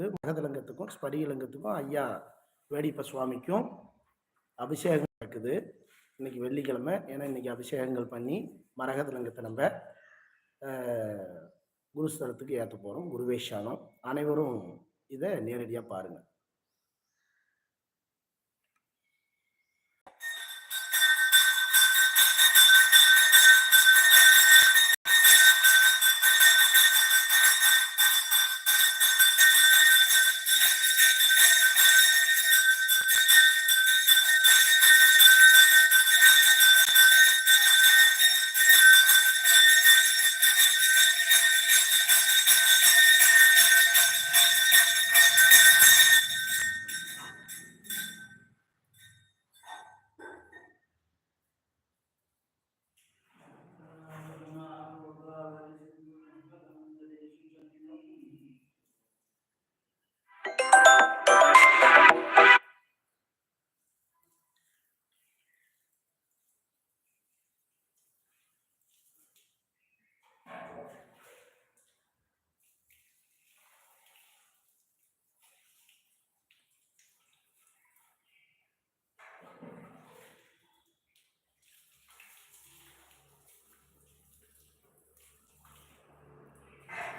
மகதலங்கத்துக்கும் ஸ்படிகலங்கத்துக்கும் ஐயா வேடிப்ப சுவாமிக்கும் அபிஷேகம் நடக்குது. இன்னைக்கு வெள்ளிக்கிழமை. ஏன்னா இன்னைக்கு அபிஷேகங்கள் பண்ணி மரகதலங்கத்தை நம்ம குருஸ்தலத்துக்கு ஏற்ற போகிறோம் குருவேஷானம் அனைவரும் இதை நேரடியாக பாருங்கள்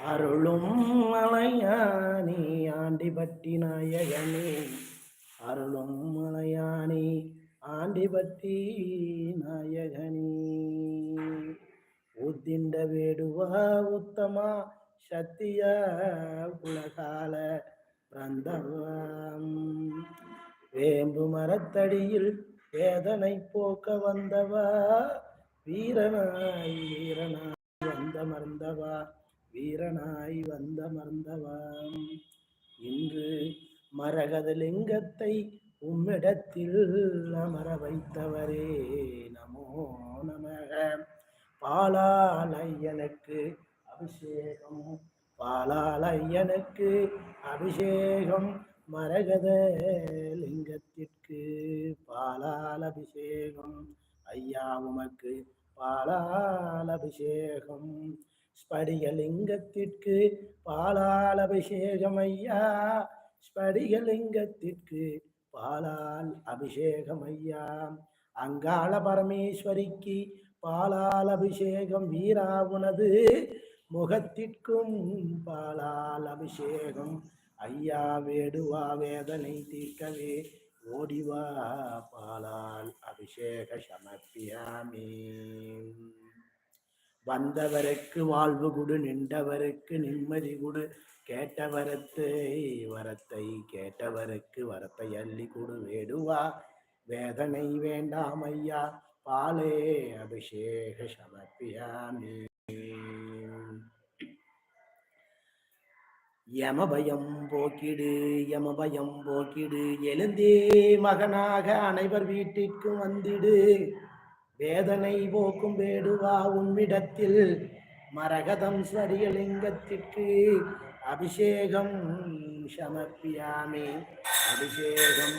அருளும் மலையானி ஆண்டிபட்டி நாயகனே. அருளும் மலையானி ஆண்டிபட்டி நாயகனே. உத்திண்ட வேடுவா உத்தமா சத்திய உலகால பிறந்தவம் வேம்பு மரத்தடியில் வேதனை போக்க வந்தவா வீரனாய் வீரனாய் வந்த மறந்தவா வீரனாய் வந்த மறந்தவாம் இன்று மரகதலிங்கத்தை உம்மிடத்தில் அமர வைத்தவரே நமோ நமக. பாலால் ஐயனுக்கு அபிஷேகம் பாலால் ஐயனுக்கு அபிஷேகம் மரகத லிங்கத்திற்கு பாலால் அபிஷேகம் ஐயா உமக்கு பாலால் அபிஷேகம் ஸ்படிகலிங்கத்திற்கு பாலால் அபிஷேகம் ஐயா. ஸ்படிகலிங்கத்திற்கு பாலால் அபிஷேகம் ஐயா. அங்காள பரமேஸ்வரிக்கு பாலால் அபிஷேகம் வீரா உனது. முகத்திற்கும் பாலால் அபிஷேகம் ஐயா. வேடுவா வேதனை தீர்க்கவே ஓடிவா. பாலால் அபிஷேக சமர்ப்பியாமே. வந்தவருக்கு வாழ்வு குடு நின்றவருக்கு நிம்மதி குடு. கேட்டவரத்தை வரத்தை கேட்டவருக்கு வரத்தை அள்ளி குடு வேடுவா. வேதனை வேண்டாம் ஐயா பாலே அபிஷேக சமர்ப்பியாமி. யமபயம் போக்கிடு யமபயம் போக்கிடு. எழுந்தே மகனாக அனைவர் வீட்டிற்கும் வந்திடு. வேதனை போக்கும் வேடுவா உன்னிடத்தில். மரகதம் சரியலிங்கத்திற்கு அபிஷேகம் சமர்ப்பியாமே. அபிஷேகம்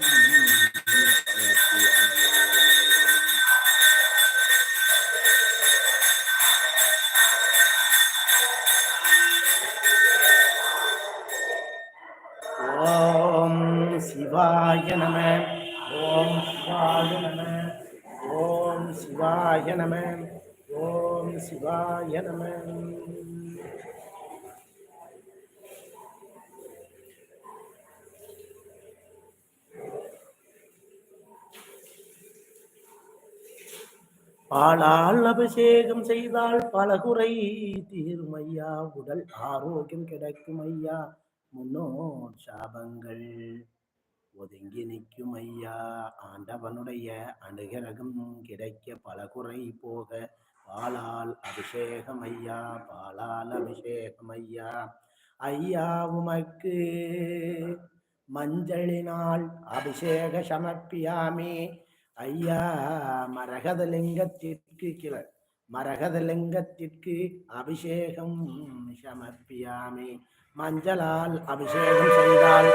ஓம் சிவாய நம. ஓம் சிவாய நம. சிவாய நம. ஓம் சிவாய நம. பாலால் அபிஷேகம் செய்தால் பல குறை தீரும் ஐயா உடல் ஆரோக்கியம் கிடைக்கும் ஐயா முன்னோர் சாபங்கள். ஒதுங்கி நிற்கும் ஐயா ஆண்டவனுடைய அனுகிரகம் கிடைக்க பல குறை போக பாலால் அபிஷேகம் ஐயா பாலால் அபிஷேகம் ஐயா ஐயா உமக்கு மஞ்சளினால் அபிஷேக சமர்ப்பியாமே. ஐயா மரகதலிங்கத்திற்கு கிள மரகதலிங்கத்திற்கு அபிஷேகம் சமர்ப்பியாமே. மஞ்சளால் அபிஷேகம் செய்தால்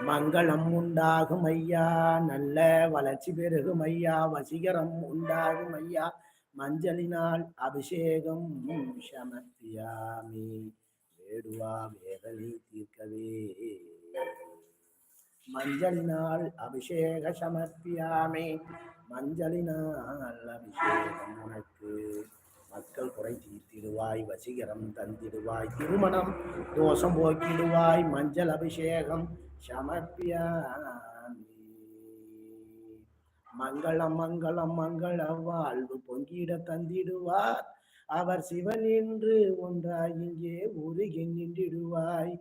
மங்களம் உண்டாகும் ஐயா நல்ல வளர்ச்சி பெருகும் ஐயா வசீகரம் உண்டாகும் ஐயா மஞ்சளினால் அபிஷேகம் சமர்ப்பியாமி. வேடுவா வேதனை தீர்க்கவே. மஞ்சளினால் அபிஷேக சமர்ப்பியாமே. மஞ்சளினால் அபிஷேகம் உனக்கு. மக்கள் குறை தீர்த்திடுவாய் வசீகரம் தந்திடுவாய் திருமணம் தோஷம் போக்கிடுவாய் மஞ்சள் அபிஷேகம் சமர்ப்பியாமி. மங்களம் மங்களம் மங்கள வாழ்வு பொங்கிட தந்திடுவார். அவர் சிவன் என்று ஒன்றாய் இங்கே உருகி நின்றிடுவாய்.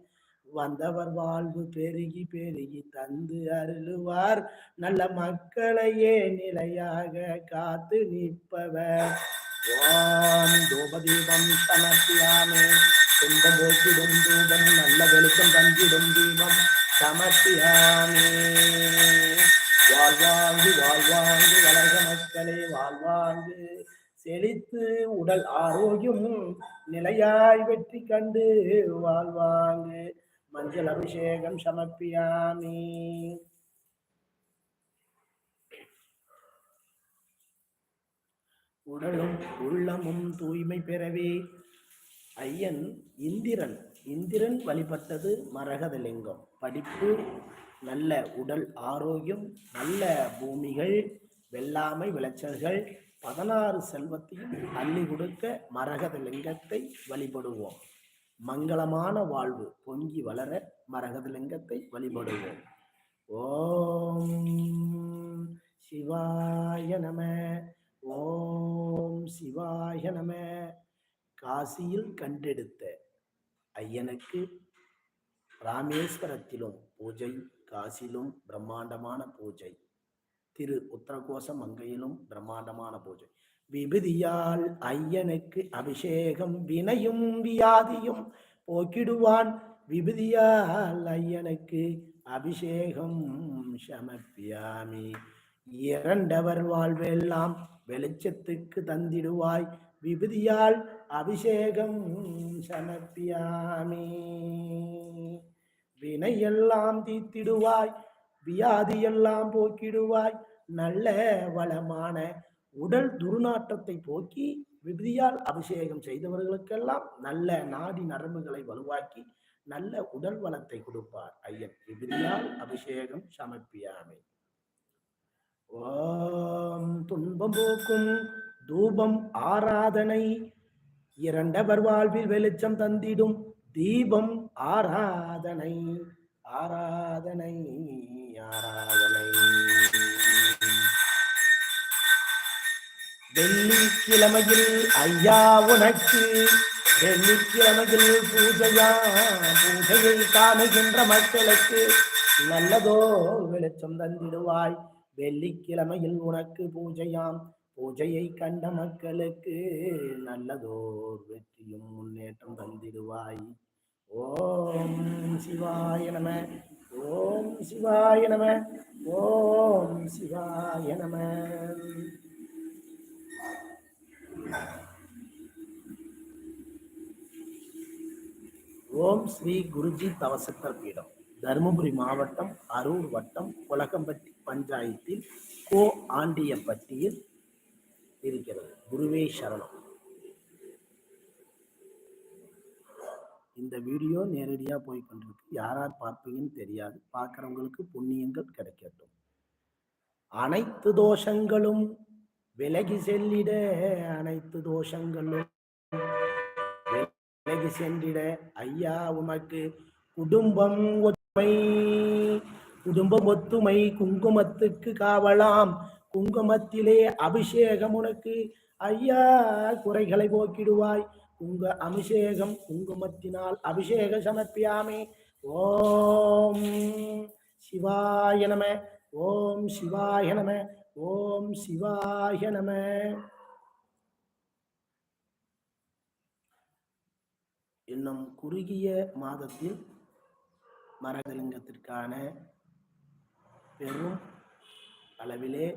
வந்தவர் வாழ்வு பெருகி பெருகி தந்து அருளுவார். நல்ல மக்களையே நிலையாக காத்து நிற்பவர். ஓம் தூபதீபம் சமர்ப்பியாமே. துன்பம் போக்கிடும் தூபம் நல்ல வெளிச்சம் தந்திடும் தீபம். சமர்ப்பியாமி. வாழ்வாங்கு வாழ்வாங்கு வளர்க மக்களே வாழ்வாங்கு. செழித்து உடல் ஆரோக்கியம் நிலையாய் வெற்றி கண்டு வாழ்வாங்கு. மஞ்சள் அபிஷேகம் சமர்ப்பியாமி. உடலும் உள்ளமும் தூய்மை பெறவே ஐயன் இந்திரன். இந்திரன் வழிபட்டது மரகதலிங்கம். படிப்பு நல்ல உடல் ஆரோக்கியம் நல்ல பூமிகள் வெள்ளாமை விளைச்சல்கள் பதினாறு செல்வத்தையும் அள்ளி கொடுக்க மரகத லிங்கத்தை வழிபடுவோம். மங்களமான வாழ்வு பொங்கி வளர மரகத லிங்கத்தை வழிபடுவோம். ஓம் சிவாய நம ஓம் சிவாய நம. காசியில் கண்டெடுத்த ஐயனுக்கு ராமேஸ்வரத்திலும் பூஜை காசிலும் பிரம்மாண்டமான பூஜை. திரு உத்தரகோச மங்கையிலும் பிரம்மாண்டமான பூஜை. விபதியால் ஐயனுக்கு அபிஷேகம் வினையும் வியாதியும் போக்கிடுவான். விபதியால் ஐயனுக்கு அபிஷேகம் சமர்ப்பியாமி. இரண்டவர் வாழ்வெல்லாம் வெளிச்சத்துக்கு தந்திடுவாய். விபதியால் அபிஷேகம் சமர்ப்பியாமி. வினையெல்லாம் தீத்திடுவாய் வியாதியெல்லாம் போக்கிடுவாய். நல்ல வளமான உடல் துர்நாற்றத்தை போக்கி விபதியால் அபிஷேகம் செய்தவர்களுக்கெல்லாம் நல்ல நாடி நரம்புகளை வலுவாக்கி நல்ல உடல் வளத்தை கொடுப்பார் ஐயன். விபதியால் அபிஷேகம் சமர்ப்பியாமை. ஓம் துன்பம் போக்கும் தூபம் ஆராதனை. இரண்டவர் வாழ்வில் வெளிச்சம் தந்திடும் தீபம் ஆராதனை ஆராதனை ஆராதனை. வெள்ளிக்கிழமையில் ஐயா உனக்கு வெள்ளிக்கிழமையில் பூஜையா பூஜையை காணுகின்ற மக்களுக்கு நல்லதோ வெளிச்சம் தந்திடுவாய். வெள்ளிக்கிழமையில் உனக்கு பூஜையாம் பூஜையை கண்ட மக்களுக்கு நல்லதோர் வெற்றியும் முன்னேற்றம் தந்திடுவாய். ஓம் சிவாய நம ஓம் சிவாய நம ஓம் சிவாய நம. ஓம் ஸ்ரீ குருஜி தவசத்தர் பீடம் தருமபுரி மாவட்டம் அரூர் வட்டம் குலகம்பட்டி பஞ்சாயத்தில் கோ ஆண்டியப்பட்டியில் இருக்கிறது. குருவே சரணம். இந்த வீடியோ நேரடியாக போய் கொண்டிருக்கு. யார் யார் பார்ப்பீங்கன்னு தெரியாது. பார்க்குறவங்களுக்கு புண்ணியங்கள் கிடைக்கட்டும். அனைத்து தோஷங்களும் விலகி செல்லிட அனைத்து தோஷங்களும் விலகி சென்றிட ஐயா உமக்கு குடும்பம் ஒத்துமை குடும்பம் ஒத்துமை குங்குமத்துக்கு காவலாம். குங்குமத்திலே அபிஷேகம் உனக்கு. ஐயா குறைகளை போக்கிடுவாய். உங்க அபிஷேகம் குங்குமத்தினால் அபிஷேக சமர்ப்பியாமே. ஓம் சிவாய நம ஓம் சிவாய நம ஓம் சிவாய நம. இன்னும் குறுகிய மாதத்தில் மரகலிங்கத்திற்கான பெரும் அளவிலே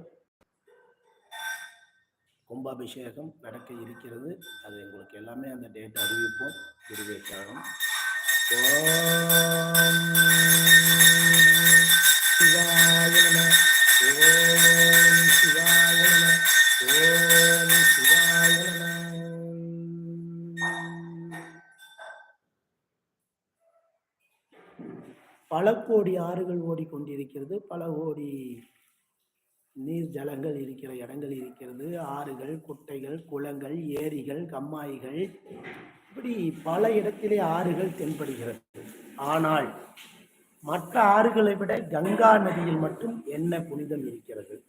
கும்பாபிஷேகம் நடக்க இருக்கிறது. அது எங்களுக்கு எல்லாமே அந்த டேட் அறிவிப்போம். குருவேக்காகும் சிவாய நம. ஓம் சிவாய நம. ஓம் சிவாய நம. பல கோடி ஆறுகள் ஓடிக்கொண்டிருக்கிறது. பல கோடி நீர் ஜலங்கள் இருக்கிற இடங்கள் இருக்கிறது. ஆறுகள் குட்டைகள் குளங்கள் ஏரிகள் கம்மாய்கள். இப்படி பல இடத்திலே ஆறுகள் தென்படுகிறது. ஆனால் மற்ற ஆறுகளை விட கங்கா நதியில் மட்டும் என்ன புனிதம் இருக்கிறது?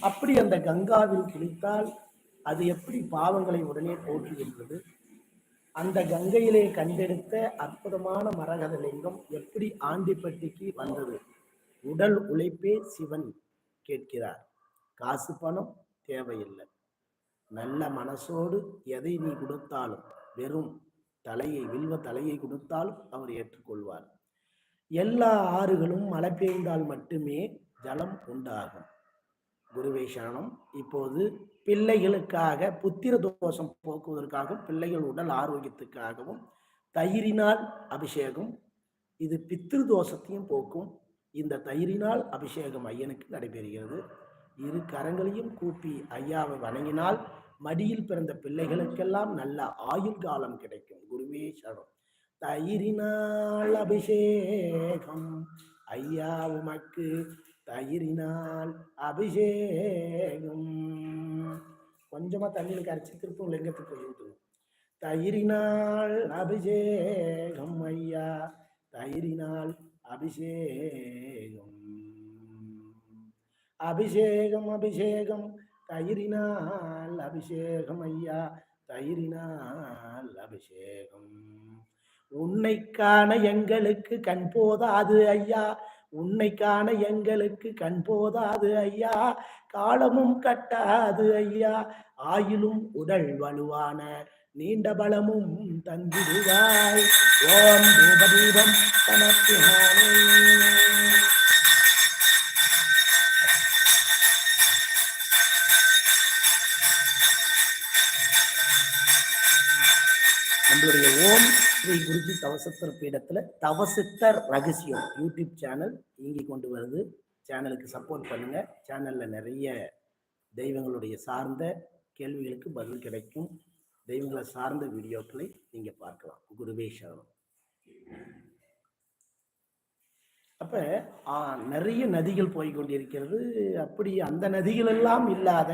அப்படி அந்த கங்காவில் குளித்தால் அது எப்படி பாவங்களை உடனே போற்றுகின்றது? அந்த கங்கையிலே கண்டெடுத்த அற்புதமான மரகத லிங்கம் எப்படி ஆண்டிப்பட்டிக்கு வந்தது? உடல் உழைப்பே சிவன். கேட்கிறார். காசு பணம் தேவையில்லை. நல்ல மனசோடு எதை நீ கொடுத்தாலும் வெறும் தலையை வில்வ தலையை கொடுத்தாலும் அவர் ஏற்றுக்கொள்வார். எல்லா ஆறுகளும் மழை பெய்ந்தால் மட்டுமே ஜலம் உண்டாகும். குருவே சரணம். இப்போது பிள்ளைகளுக்காக புத்திர தோஷம் போக்குவதற்காகவும் பிள்ளைகள் உடல் ஆரோக்கியத்துக்காகவும் தயிரினால் அபிஷேகம் இது பித்திரு தோஷத்தையும் போக்கும். இந்த தயிரினால் அபிஷேகம் ஐயனுக்கு நடைபெறுகிறது. இரு கரங்களையும் கூப்பி ஐயாவை வணங்கினால் மடியில் பிறந்த பிள்ளைகளுக்கெல்லாம் நல்ல ஆயுள் காலம் கிடைக்கும். குருவே சரணம். தயிரினால் அபிஷேகம். ஐயா உமக்கு தயிரினால் அபிஷேகம். கொஞ்சமா தண்ணியில் கரைச்சி திருப்பும் லிங்கத்துக்கு ஊற்றணும் தயிரினால் அபிஷேகம் ஐயா. தயிரினால் அபிஷேகம். அபிஷேகம் அபிஷேகம். தயிரினால் அபிஷேகம் ஐயா. தயிரினால் அபிஷேகம். உன்னை காண எங்களுக்கு கண் போதாது ஐயா. உன்னை காண எங்களுக்கு கண் போதாது ஐயா. காலமும் கட்டாது ஐயா. ஆயிலும் உடல் வலுவான நீண்ட பலமும் தந்திடுவாய். ஓம் தூபதீபம் நம்மளுடைய ஓம் ஸ்ரீ குருஜி தவசத்தர் பீடத்தில் தவசித்தர் ரகசியம் யூடியூப் சேனல் இயங்கி கொண்டு வருது. சேனலுக்கு சப்போர்ட் பண்ணுங்க. சேனல்ல நிறைய தெய்வங்களுடைய சார்ந்த கேள்விகளுக்கு பதில் கிடைக்கும். தெய்வங்களை சார்ந்த வீடியோக்களை நீங்க பார்க்கலாம். குருவே சரணம். அப்ப நிறைய நதிகள் போய் கொண்டிருக்கிறது அப்படி அந்த நதிகள் எல்லாம் இல்லாத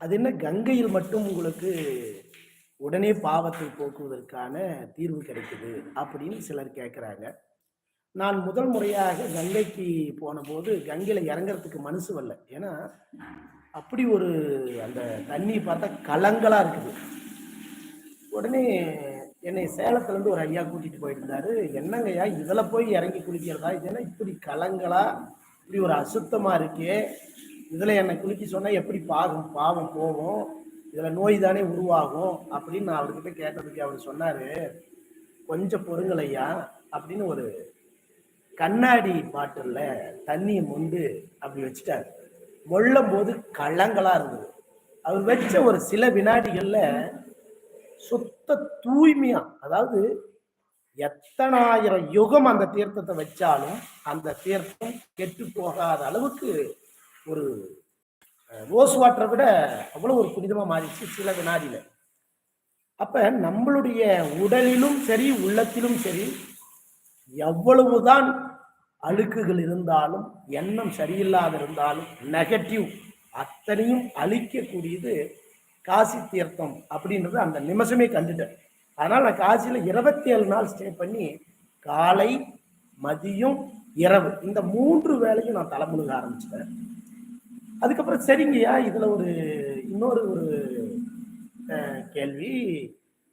அது என்ன கங்கையில் மட்டும் உங்களுக்கு உடனே பாவத்தை போக்குவதற்கான தீர்வு கிடைக்குது அப்படின்னு சிலர் கேட்குறாங்க நான் முதல் முறையாக கங்கைக்கு போன போது கங்கையில் இறங்குறதுக்கு மனசு வரல. ஏன்னா அப்படி ஒரு அந்த தண்ணி பார்த்தா கலங்களாக இருக்குது. உடனே என்னை சேலத்துலேருந்து ஒரு ஐயா கூட்டிகிட்டு போயிருந்தாரு. என்னங்கய்யா இதில் போய் இறங்கி குளிக்கிறதா? இதெல்லாம் இப்படி கலங்களா? இப்படி ஒரு அசுத்தமாக இருக்கே. இதில் என்னை குளிக்க சொன்னால் எப்படி பாகம்? பாவம் போகும். இதில் நோய் தானே உருவாகும் அப்படின்னு நான் அவர்கிட்ட கேட்டதுக்கு அவர் சொன்னார். கொஞ்சம் பொறுங்கலையா? அப்படின்னு ஒரு கண்ணாடி பாட்டிலில் தண்ணியை மொண்டு அப்படி வச்சுட்டார். மொள்ளும் போது கள்ளங்களா இருந்தது. அவர் வச்ச ஒரு சில வினாடிகளில் சுத்த தூய்மையா அதாவது எத்தனாயிரம் யுகம் அந்த தீர்த்தத்தை வச்சாலும் அந்த தீர்த்தம் கெட்டு போகாத அளவுக்கு ஒரு ரோஸ் வாட்டரை விட அவ்வளவு ஒரு புனிதமா மாறிச்சு சில வினாடியில. அப்ப நம்மளுடைய உடலிலும் சரி உள்ளத்திலும் சரி எவ்வளவுதான் அழுக்குகள் இருந்தாலும் எண்ணம் சரியில்லாத இருந்தாலும் நெகட்டிவ் அத்தனையும் அழிக்கக்கூடியது காசி தீர்த்தம் அப்படின்றது அந்த நிமிஷமே கண்டுட்டேன். அதனால் நான் காசியில் இருபத்தி ஏழு நாள் ஸ்டே பண்ணி காலை மதியம் இரவு இந்த மூன்று வேலையும் நான் தலைமுழுக ஆரம்பிச்சிட்டேன். அதுக்கப்புறம் சரிங்கய்யா இதில் ஒரு இன்னொரு ஒரு கேள்வி.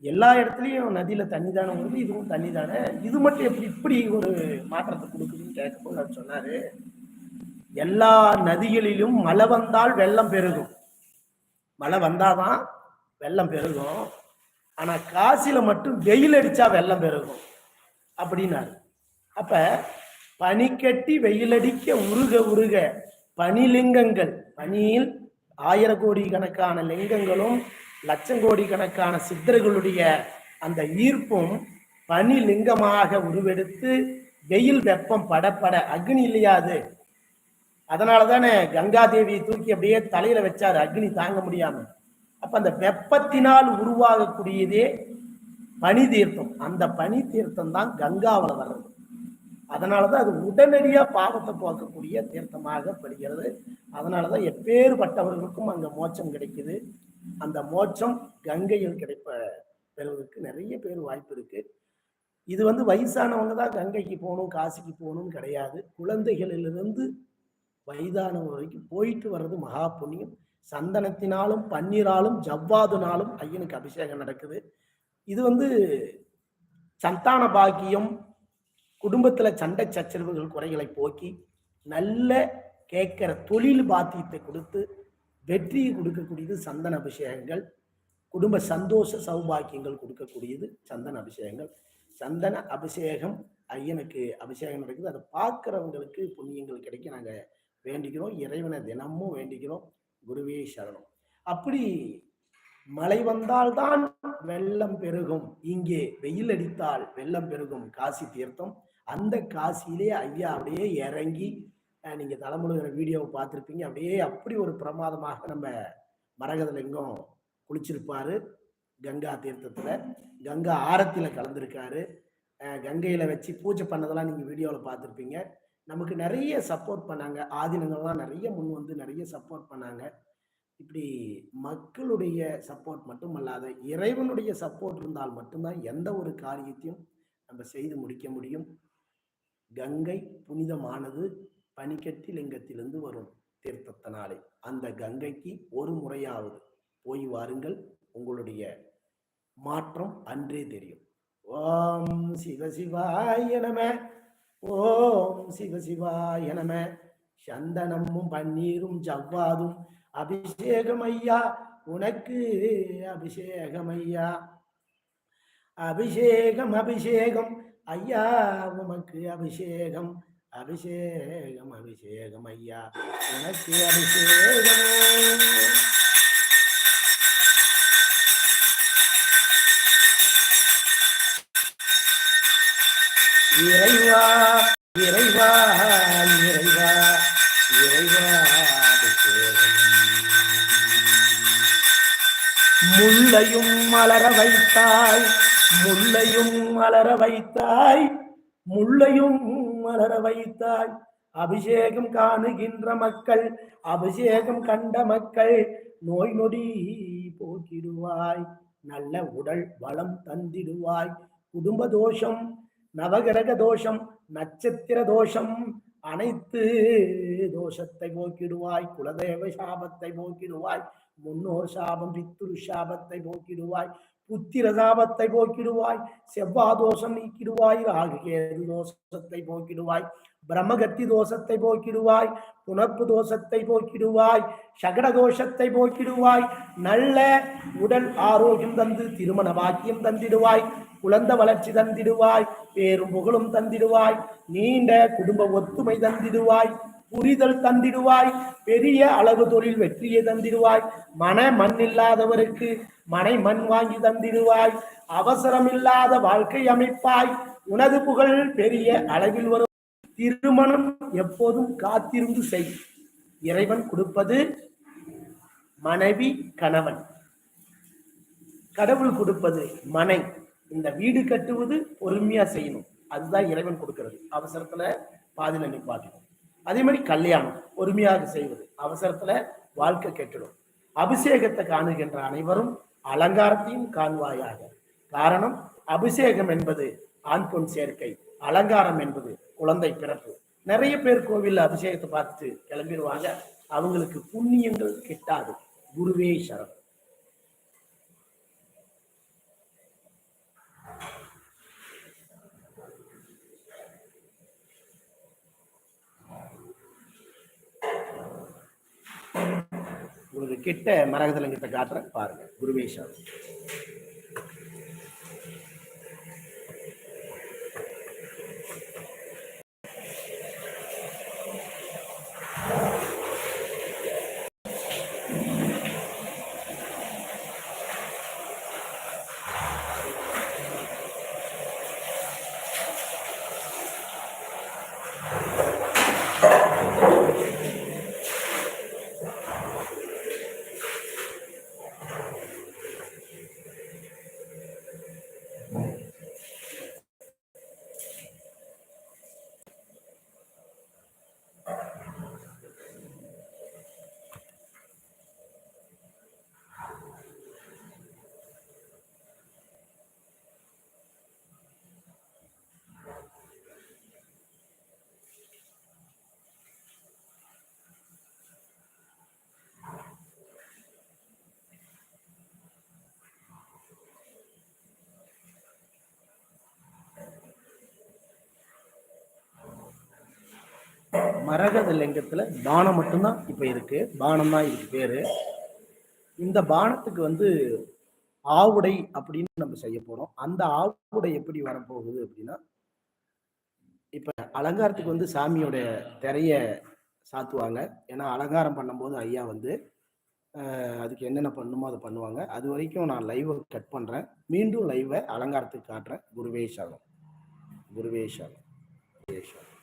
எல்லா இடத்துலையும் நதியில் தண்ணி தானே வருது இதுவும் தண்ணி தானே. இது மட்டும் எப்படி இப்படி ஒரு மாற்றத்தை கொடுக்குதுன்னு கேட்கும்போது அவர் சொன்னார் எல்லா நதிகளிலும் மழை வந்தால் வெள்ளம் பெருகும். மழை வந்தாதான் வெள்ளம் பெருகும். ஆனால் காசில மட்டும் வெயில் அடிச்சா வெள்ளம் பெருகும். அப்படின்னாரு. அப்ப பனி கட்டி உருக உருக பனிலிங்கங்கள் பனியில் ஆயிர கோடி கணக்கான லிங்கங்களும் லட்சங்கோடி கணக்கான சித்தர்களுடைய அந்த ஈர்ப்பும் பனி லிங்கமாக உருவெடுத்து வெயில் வெப்பம் படப்பட அக்னி இல்லையாது அதனால தானே கங்காதேவியை தூக்கி அப்படியே தலையில வச்சாரு. அக்னி தாங்க முடியாம. அப்ப அந்த வெப்பத்தினால் உருவாகக்கூடியதே பனி தீர்த்தம். அந்த பனி தீர்த்தம் தான் கங்காவில் வர்றது. அதனாலதான் அது உடனடியா பாவத்தை போக்கக்கூடிய தீர்த்தமாக படுகிறது. அதனாலதான் எப்பேறுபட்டவர்களுக்கும் அங்க மோட்சம் கிடைக்குது. அந்த மோட்சம் கங்கையில் கிடைப்ப பெறுவதற்கு நிறைய பேர் வாய்ப்பு இருக்கு. இது வந்து வயசானவங்க தான் கங்கைக்கு போகணும் காசிக்கு போகணும்னு கிடையாது. குழந்தைகளிலிருந்து வயதானவங்க வரைக்கும் போயிட்டு வர்றது மகா புண்ணியம். சந்தனத்தினாலும் பன்னீராலும் ஜவ்வாதுனாலும் ஐயனுக்கு அபிஷேகம் நடக்குது. இது வந்து சந்தான பாக்கியம் குடும்பத்துல சண்டை சச்சரவுகள் குறைகளை போக்கி நல்ல கேட்கிற தொழில் பாத்தியத்தை கொடுத்து வெற்றியை கொடுக்கக்கூடியது சந்தன அபிஷேகங்கள். குடும்ப சந்தோஷ சௌபாக்கியங்கள் கொடுக்கக்கூடியது சந்தன அபிஷேகங்கள். சந்தன அபிஷேகம் ஐயனுக்கு அபிஷேகம் நடக்குது. அதை பார்க்குறவங்களுக்கு புண்ணியங்கள் கிடைக்க நாங்கள் வேண்டிக்கிறோம். இறைவனை தினமும் வேண்டிக்கிறோம். குருவே சரணம். அப்படி மழை வந்தால்தான் வெள்ளம் பெருகும். இங்கே வெயில் அடித்தால் வெள்ளம் பெருகும். காசி தீர்த்தம். அந்த காசியிலே ஐயா அப்படியே இறங்கி நீங்க தலைமுழுகிற வீடியோவை பார்த்துருப்பீங்க. அப்படியே அப்படி ஒரு பிரமாதமாக நம்ம மரகதலிங்கம் குளிச்சிருப்பாரு. கங்கா தீர்த்தத்துல. கங்கா ஆரத்தில கலந்துருக்காரு. கங்கையில வச்சு பூஜை பண்ணதெல்லாம் நீங்க வீடியோவில் பார்த்துருப்பீங்க. நமக்கு நிறைய சப்போர்ட் பண்ணாங்க. ஆதீனங்கள்லாம் நிறைய முன் வந்து நிறைய சப்போர்ட் பண்ணாங்க. இப்படி மக்களுடைய சப்போர்ட் மட்டும் அல்லாத இறைவனுடைய சப்போர்ட் இருந்தால் மட்டும்தான் எந்த ஒரு காரியத்தையும் நம்ம செய்து முடிக்க முடியும். கங்கை புனிதமானது பனிக்கட்டி லிங்கத்திலிருந்து வரும் தீர்த்தத்தினாலே அந்த கங்கைக்கு ஒரு முறையாவது போய் வாருங்கள். உங்களுடைய மாற்றம் அன்றே தெரியும். ஓம் சிவசிவாய நம. ஓம் சிவ சிவாய நம. சந்தனமும் பன்னீரும் ஜவ்வாதும். அபிஷேகம் ஐயா உனக்கு அபிஷேகம் ஐயா அபிஷேகம் அபிஷேகம். ஐயா உமக்கு அபிஷேகம். அபிஷேகம் அபிஷேகம் ஐயா உனக்கு அபிஷேகம். மலர வைத்தாய். முல்லையும் மலர வைத்தாய். முல்லையும் மலர வைத்தாய். அபிஷேகம் காணுகின்ற மக்கள் அபிஷேகம் கண்ட மக்கள் நோய் நொடி போக்கிடுவாய். நல்ல உடல் வளம் தந்திடுவாய். குடும்ப தோஷம் நவகிரக தோஷம் நட்சத்திர தோஷம் அனைத்து தோஷத்தை போக்கிடுவாய். குலதேவ சாபத்தை போக்கிடுவாய். முன்னோர் சாபம் பித்துரு சாபத்தை போக்கிடுவாய் புத்திர சாபத்தை போக்கிடுவாய் செவ்வா தோஷம் நீக்கிடுவாய் ராகுகேது தோஷத்தை போக்கிடுவாய் பிரம்மகத்தி தோஷத்தை போக்கிடுவாய் புனப்பு தோஷத்தை போக்கிடுவாய் சகட தோஷத்தை போக்கிடுவாய் நல்ல உடல் ஆரோக்கியம் தந்து திருமண பாக்கியம் தந்திடுவாய் குழந்த வளர்ச்சி தந்திடுவாய் பேரும் புகழும் தந்திடுவாய் நீண்ட குடும்ப ஒத்துமை தந்திடுவாய் புரிதல் தந்திடுவாய். பெரிய அளவு தொழில் வெற்றியை தந்திடுவாய். மன மண் இல்லாதவருக்கு மனை மண் வாங்கி தந்திடுவாய். அவசரம் இல்லாத வாழ்க்கை அமைப்பாய். உனது புகழ் பெரிய அளவில் வரும். திருமணம் எப்போதும் காத்திருந்து செய். இறைவன் கொடுப்பது மனைவி கணவன். கடவுள் கொடுப்பது மனை. இந்த வீடு கட்டுவது பொறுமையா செய்யணும். அதுதான் இறைவன் கொடுக்கிறது. அவசரத்துல பாதியில நிப்பாட்டணும் அதே மாதிரி கல்யாணம் பொறுமையாக செய்வது அவசரத்துல வாழ்க்கை கெட்டுடும். அபிஷேகத்தை காணுகின்ற அனைவரும் அலங்காரத்தையும் காண்பாயாக. காரணம் அபிஷேகம் என்பது ஆண் பொன் சேர்க்கை அலங்காரம் என்பது குழந்தை பிறப்பு. நிறைய பேர் கோவில்ல அபிஷேகத்தை பார்த்துட்டு கிளம்பிடுவாங்க. அவங்களுக்கு புண்ணியங்கள் கிட்டாது. குருவே சரணம். உங்களுக்கு கிட்ட மரகதலங்கத்தை காட்டுறேன் பாருங்க குருவேஷம் you மரகத லிங்கத்துல பானம் மட்டும்தான் இப்ப இருக்கு. பானம் தான் இதுக்கு பேரு. இந்த பானத்துக்கு வந்து ஆவுடை அப்படின்னு நம்ம செய்ய போறோம். அந்த ஆவுடை எப்படி வரப்போகுது அப்படின்னா இப்ப அலங்காரத்துக்கு வந்து சாமியோட திரைய சாத்துவாங்க. ஏன்னா அலங்காரம் பண்ணும்போது ஐயா வந்து அதுக்கு என்னென்ன பண்ணுமோ அதை பண்ணுவாங்க. அது வரைக்கும் நான் லைவை கட் பண்ணுறேன் மீண்டும் லைவை அலங்காரத்துக்கு காட்டுறேன். குருவேஷாலம் குருவேஷாலம் குருவேஷாலம்